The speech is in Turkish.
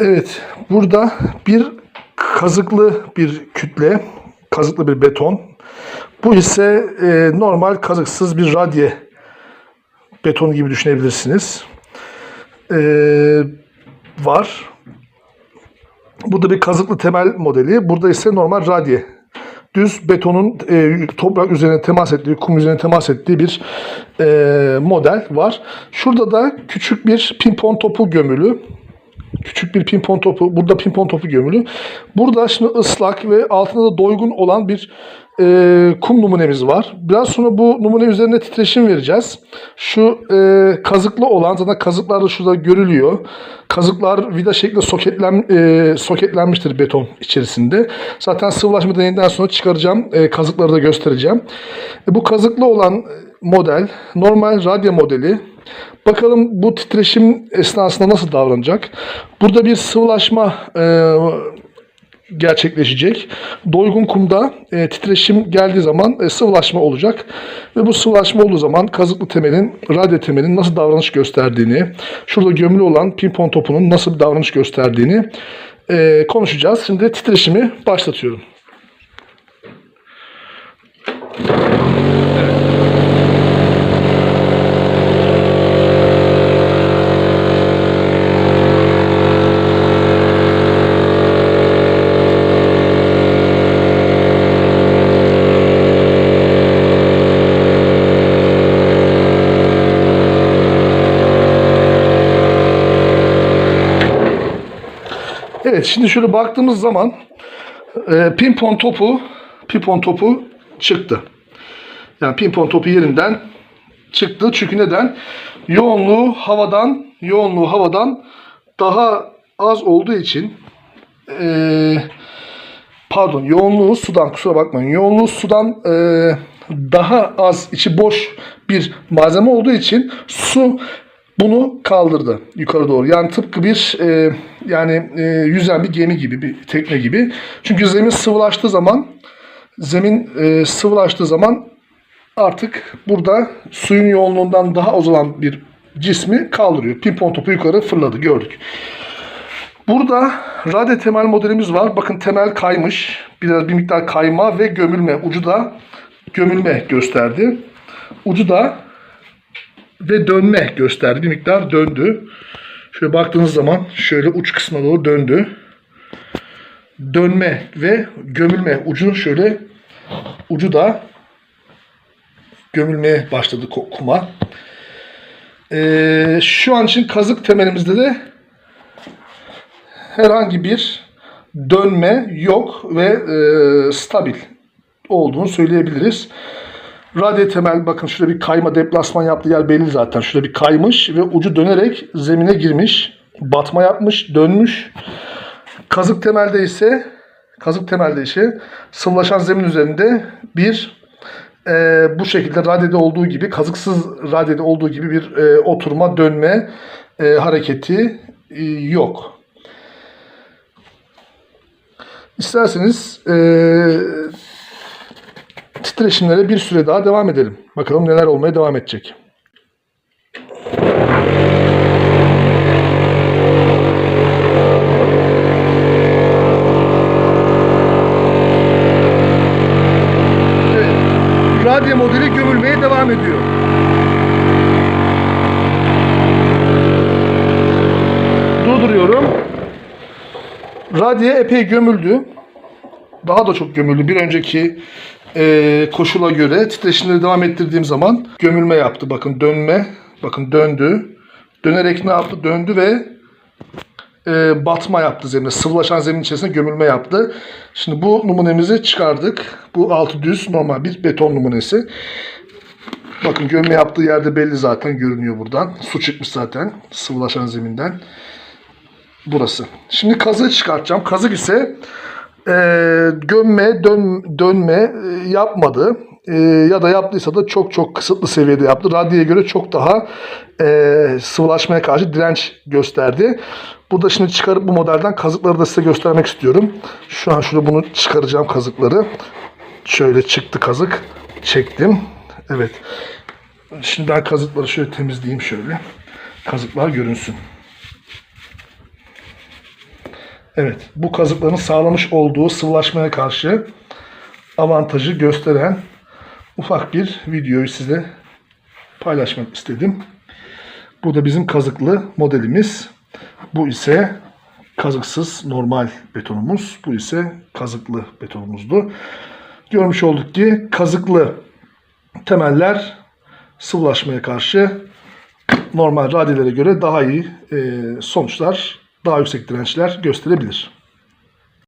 Evet, burada bir kazıklı bir kütle, kazıklı bir beton. Bu ise e, normal kazıksız bir radye betonu gibi düşünebilirsiniz. E, var. Burada bir kazıklı temel modeli. Burada ise normal radye. Düz betonun e, toprak üzerine temas ettiği, kum üzerine temas ettiği bir e, model var. Şurada da küçük bir pimpon topu gömülü. Küçük bir pimpon topu. Burada pimpon topu gömülü. Burada şimdi ıslak ve altında da doygun olan bir e, kum numunemiz var. Biraz sonra bu numune üzerine titreşim vereceğiz. Şu e, kazıklı olan zaten kazıklar da şurada görülüyor. Kazıklar vida şeklinde soketlen, e, soketlenmiştir beton içerisinde. Zaten sıvılaşma deneyinden sonra çıkaracağım. E, kazıkları da göstereceğim. E, bu kazıklı olan model normal radyo modeli. Bakalım bu titreşim esnasında nasıl davranacak? Burada bir sıvılaşma e, gerçekleşecek. Doygun kumda e, titreşim geldiği zaman e, sıvılaşma olacak. Ve bu sıvılaşma olduğu zaman kazıklı temelin, radyo temelin nasıl davranış gösterdiğini, şurada gömülü olan pimpon topunun nasıl bir davranış gösterdiğini e, konuşacağız. Şimdi titreşimi başlatıyorum. Evet şimdi şöyle baktığımız zaman e, pimpon topu pimpon topu çıktı. Yani pimpon topu yerinden çıktı. Çünkü neden? Yoğunluğu havadan yoğunluğu havadan daha az olduğu için e, pardon yoğunluğu sudan kusura bakmayın. Yoğunluğu sudan e, daha az içi boş bir malzeme olduğu için su bunu kaldırdı yukarı doğru. Yani tıpkı bir e, yani e, yüzen bir gemi gibi bir tekne gibi. Çünkü zemin sıvılaştığı zaman zemin e, sıvılaştığı zaman artık burada suyun yoğunluğundan daha az olan bir cismi kaldırıyor. Pimpon topu yukarı fırladı gördük. Burada radyo temel modelimiz var. Bakın temel kaymış. Biraz bir miktar kayma ve gömülme. Ucu da gömülme gösterdi. Ucu da ve dönme gösterdi. Bir miktar döndü. Şöyle baktığınız zaman şöyle uç kısmına doğru döndü. Dönme ve gömülme ucu şöyle ucu da gömülmeye başladı kuma. Ee, şu an için kazık temelimizde de herhangi bir dönme yok ve e, stabil olduğunu söyleyebiliriz. Radyo temel bakın şurada bir kayma deplasman yaptığı yer belli zaten. Şurada bir kaymış ve ucu dönerek zemine girmiş. Batma yapmış, dönmüş. Kazık temelde ise kazık temelde ise sıvılaşan zemin üzerinde bir e, bu şekilde radyoda olduğu gibi kazıksız radyoda olduğu gibi bir e, oturma, dönme e, hareketi e, yok. İsterseniz e, titreşimlere bir süre daha devam edelim. Bakalım neler olmaya devam edecek. Radyo modeli gömülmeye devam ediyor. Durduruyorum. Radyo epey gömüldü. Daha da çok gömüldü. Bir önceki e, koşula göre titreşimleri devam ettirdiğim zaman gömülme yaptı. Bakın dönme. Bakın döndü. Dönerek ne yaptı? Döndü ve e, batma yaptı zemine. Sıvılaşan zemin içerisinde gömülme yaptı. Şimdi bu numunemizi çıkardık. Bu altı düz normal bir beton numunesi. Bakın gömme yaptığı yerde belli zaten görünüyor buradan. Su çıkmış zaten sıvılaşan zeminden. Burası. Şimdi kazığı çıkartacağım. Kazık ise e, gömme, dön, dönme e, yapmadı. E, ya da yaptıysa da çok çok kısıtlı seviyede yaptı. Radyoya göre çok daha e, sıvılaşmaya karşı direnç gösterdi. Burada şimdi çıkarıp bu modelden kazıkları da size göstermek istiyorum. Şu an şurada bunu çıkaracağım kazıkları. Şöyle çıktı kazık. Çektim. Evet. Şimdi ben kazıkları şöyle temizleyeyim şöyle. Kazıklar görünsün. Evet, bu kazıkların sağlamış olduğu sıvılaşmaya karşı avantajı gösteren ufak bir videoyu size paylaşmak istedim. Bu da bizim kazıklı modelimiz. Bu ise kazıksız normal betonumuz. Bu ise kazıklı betonumuzdu. Görmüş olduk ki kazıklı temeller sıvılaşmaya karşı normal radyelere göre daha iyi e, sonuçlar, daha yüksek dirençler gösterebilir.